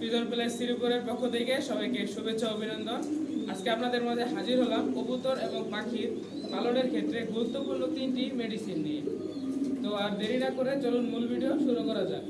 Pigeon place শ্রীপুরের পক্ষ থেকে সবাইকে শুভেচ্ছা অভিনন্দন। আজকে আপনাদের মধ্যে হাজির হলাম কবুতর এবং পাখির পালনের ক্ষেত্রে গুরুত্বপূর্ণ তিনটি মেডিসিন নিয়ে। তো আর দেরি না করে চলুন মূল ভিডিও শুরু করা যাক।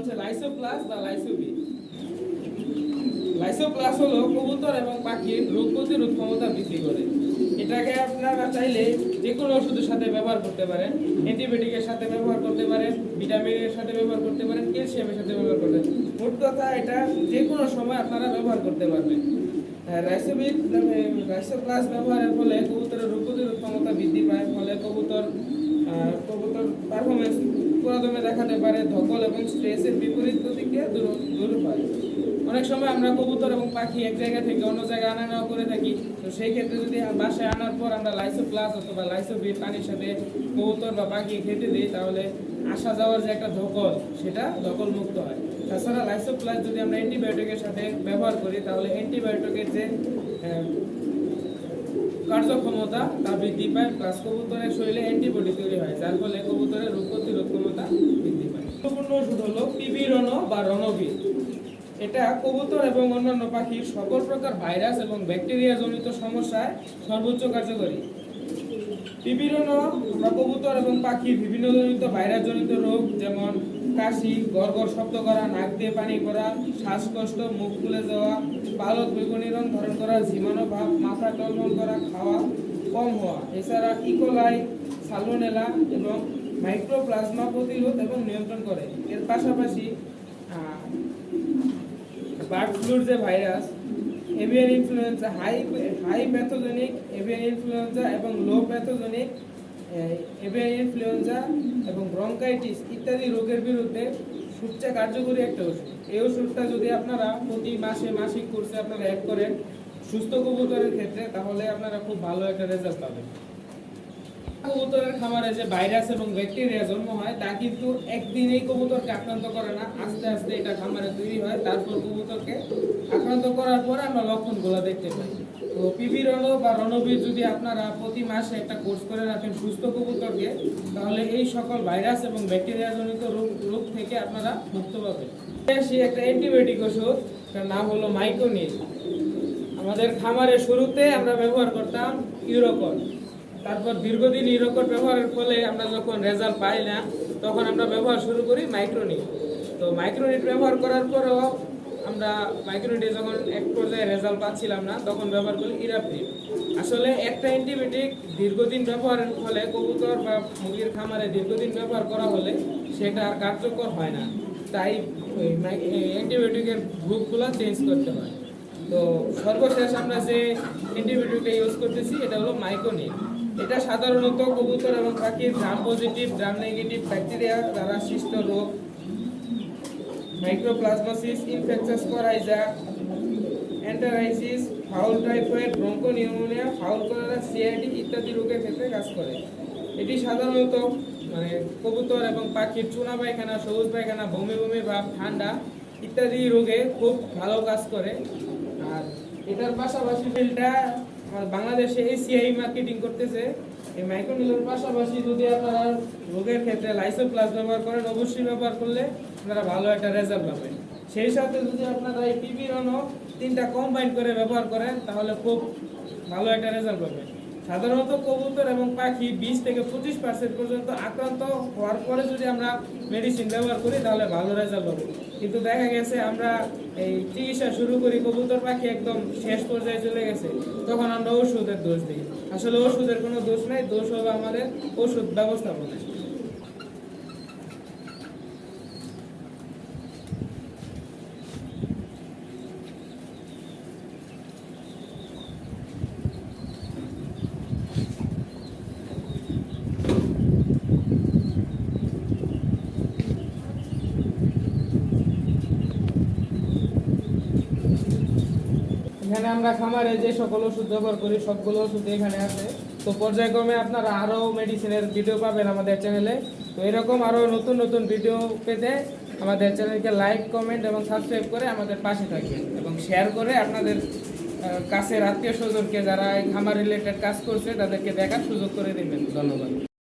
হচ্ছে লাইসো প্লাস বা লাইসোবি লাইসো প্লাস হলো কবুতর এবং পাখির রোগ প্রতিরোধ ক্ষমতা বৃদ্ধি করে। এটাকে আপনারা চাইলে যে কোনো ওষুধের সাথে ব্যবহার করতে পারেন। অ্যান্টিবায়োটিকের সাথে ব্যবহার করতে পারেন ভিটামিনের সাথে ব্যবহার করতে পারেন ক্যালসিয়ামের সাথে ব্যবহার করতে পারেন। মোট কথা এটা যে কোনো সময় আপনারা ব্যবহার করতে পারবেন। রাইসোবিট রাইসো প্লাস ব্যবহারের ফলে কবুতরের রোগ প্রতিরোধ ক্ষমতা বৃদ্ধি পায়। ফলে কবুতর কবুতর পারফরমেন্স পুরোদমে দেখাতে পারে ধকল এবং স্ট্রেসের বিপরীত প্রতিক্রিয়া দূর দূর হয়। অনেক সময় আমরা কবুতর এবং পাখি এক জায়গা থেকে অন্য জায়গায় আনা নেওয়া করে থাকি। তো সেই ক্ষেত্রে যদি বাসায় আনার পর আমরা লাইসো প্লাস অথবা লাইসো বি পানির সাথে কবুতর বা পাখি খেতে দিই, তাহলে আসা যাওয়ার যে একটা ধকল, সেটা ধকল মুক্ত হয়। তাছাড়া লাইসো প্লাস যদি আমরা অ্যান্টিবায়োটিকের সাথে ব্যবহার করি, তাহলে অ্যান্টিবায়োটিকের যে কার্যক্ষমতা তা বৃদ্ধি পায়, প্লাস কবুতরের শরীরে অ্যান্টিবডি তৈরি হয়, যার ফলে কবুতরের রোগ প্রতিরোধ ক্ষমতা বৃদ্ধি পায়। গুরুত্বপূর্ণ ওষুধ হলো পিবি রণ বা রণবীর। এটা কবুতর এবং অন্যান্য পাখির সকল প্রকার ভাইরাস এবং ব্যাকটেরিয়া জনিত সমস্যায় সর্বোচ্চ কার্যকরী। বিভিন্ন আমরা কবুতর এবং পাখির বিভিন্ন জনিত ভাইরাস জনিত রোগ, যেমন কাশি, গড়গড় শব্দ করা, নাক দিয়ে পানি করা শ্বাসকষ্ট, মুখ ফুলে যাওয়া, পালক বেগুনিরন ধারণ করা, ঝিমানো ভাব, মাথা টলমল করা, খাওয়া কম হওয়া। এছাড়া ইকোলাই, সালমোনেলা এবং মাইক্রোপ্লাজমা প্রতিরোধ এবং নিয়ন্ত্রণ করে। এর পাশাপাশি বার্ড ফ্লুর যে virus avian influenza high high pathogenic avian influenza এবং লো প্যাথোজেনিক এভিয়ান ইনফ্লুয়েঞ্জা এবং ব্রঙ্কাইটিস ইত্যাদি রোগের বিরুদ্ধে সবচেয়ে কার্যকরী একটা ওষুধ। এই ওষুধটা যদি আপনারা প্রতি মাসে মাসিক কোর্সে আপনারা এক করেন সুস্থ কবুতরের ক্ষেত্রে, তাহলে আপনারা খুব ভালো একটা রেজাল্ট পাবেন। কবুতরের খামারে যে ভাইরাস এবং ব্যাকটেরিয়া জন্ম হয়, তা কিন্তু একদিনেই কবুতরকে আক্রান্ত করে না। আস্তে আস্তে এটা খামারে তৈরি হয়, তারপর কবুতরকে আক্রান্ত করার পর আমরা লক্ষণগুলো দেখতে পাই। তো পিবি রণ বা রণবীর যদি আপনারা প্রতি মাসে একটা কোর্স করে রাখেন সুস্থ কবুতরকে, তাহলে এই সকল ভাইরাস এবং ব্যাকটেরিয়া জনিত রোগ রোগ থেকে আপনারা মুক্ত পাবেন। আসি একটা অ্যান্টিবায়োটিক ওষুধ, তার নাম হলো মাইকোনিল আমাদের খামারের শুরুতে আমরা ব্যবহার করতাম ইউরোকল তারপর দীর্ঘদিন ইউরোকল ব্যবহারের ফলে আমরা যখন রেজাল্ট পাই না, তখন আমরা ব্যবহার শুরু করি মাইক্রোনিট তো মাইক্রোনিট ব্যবহার করার পরেও আমরা মাইক্রোনিটে যখন এক পর্যায়ে রেজাল্ট পাচ্ছিলাম না, তখন ব্যবহার করি ইরাপ্রিট আসলে একটা অ্যান্টিবায়োটিক দীর্ঘদিন ব্যবহারের ফলে কবুতর বা মুরগির খামারে দীর্ঘদিন ব্যবহার করা হলে সেটা আর কার্যকর হয় না। তাই অ্যান্টিবায়োটিকের গ্রুপগুলো চেঞ্জ করতে হয়। তো সর্বশেষ আমরা যে অ্যান্টিবায়োটিকটা ইউজ করতেছি, এটা হলো মাইকোনিল এটা সাধারণত কবুতর এবং পাখির gram positive gram negative bacteria দ্বারা সৃষ্ট রোগ। Mycoplasmosis infectious coryza enteritis fowl typhoid broncho pneumonia fowl cholera CID ইত্যাদি রোগের ক্ষেত্রে কাজ করে। এটি সাধারণত মানে কবুতর এবং পাখির চুনা পায়খানা, সবুজ পায়খানা, বমি বমি, ভাব, ঠান্ডা ইত্যাদি রোগে খুব ভালো কাজ করে। আর এটার পাশাপাশি ফিল্ডটা বাংলাদেশে এসিআই মার্কেটিং করতেছে। এই মাইক্রোনিলের পাশাপাশি যদি আপনারা রোগের ক্ষেত্রে লাইসো প্লাস ব্যবহার করেন, অবশ্যই ব্যবহার করলে আপনারা ভালো একটা রেজাল্ট পাবেন। সেই সাথে যদি আপনারা এই পিবি রনও তিনটা কম্বাইন করে ব্যবহার করেন, তাহলে খুব ভালো একটা রেজাল্ট পাবেন। সাধারণত কবুতর এবং পাখি বিশ থেকে পঁচিশ পার্সেন্ট পর্যন্ত আক্রান্ত হওয়ার পরে যদি আমরা মেডিসিন ব্যবহার করি, তাহলে ভালো রেজাল্ট হবে। কিন্তু দেখা গেছে আমরা এই চিকিৎসা শুরু করি, কবুতর পাখি একদম শেষ পর্যায়ে চলে গেছে, তখন আমরা ওষুধের দোষ দিই। আসলে ওষুধের কোনো দোষ নাই, দোষ হবে আমাদের ওষুধ ব্যবস্থাপনায়। এখানে আমরা খামারে যে সকল ওষুধ ব্যবহার করি, সবগুলো ওষুধ এখানে আছে। তো পর্যায়ক্রমে আপনারা আরও মেডিসিনের ভিডিও পাবেন আমাদের চ্যানেলে তো এরকম আরও নতুন নতুন ভিডিও পেতে আমাদের চ্যানেলকে লাইক কমেন্ট এবং সাবস্ক্রাইব করে আমাদের পাশে থাকবেন এবং শেয়ার করে আপনাদের কাছের আত্মীয় স্বজনকে যারা খামার রিলেটেড কাজ করছে, তাদেরকে দেখার সুযোগ করে দেবেন। ধন্যবাদ।